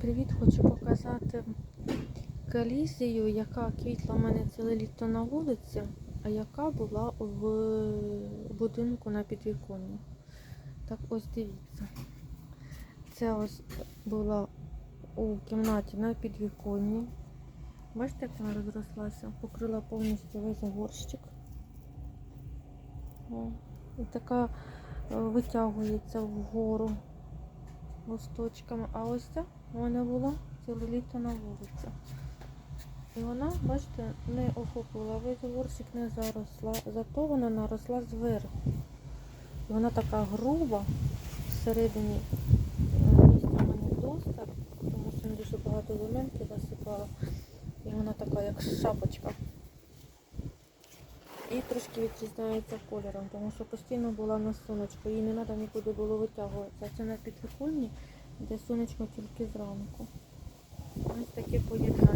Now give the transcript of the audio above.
привіт! Хочу показати колізію, яка квітла в мене ціле літо на вулиці, а яка була в будинку на підвіконні. Так ось дивіться. Це ось була у кімнаті на підвіконні. Бачите, як вона розрослася? Покрила повністю весь горщик. О, і така е, витягується вгору листочками. А ось ця в мене була ціле літо на вулиці. І вона, бачите, не охопила весь горщик, не заросла, зато вона наросла зверху. І вона така груба всередині е, місця мене достар, тому що я дуже багато земельки засипала. І вона така, як шапочка. І трошки відрізняється кольором, тому що постійно була на сонечку, її не треба нікуди було витягуватися. Це на підвіконні, де сонечко тільки зранку. Ось таке поєднання.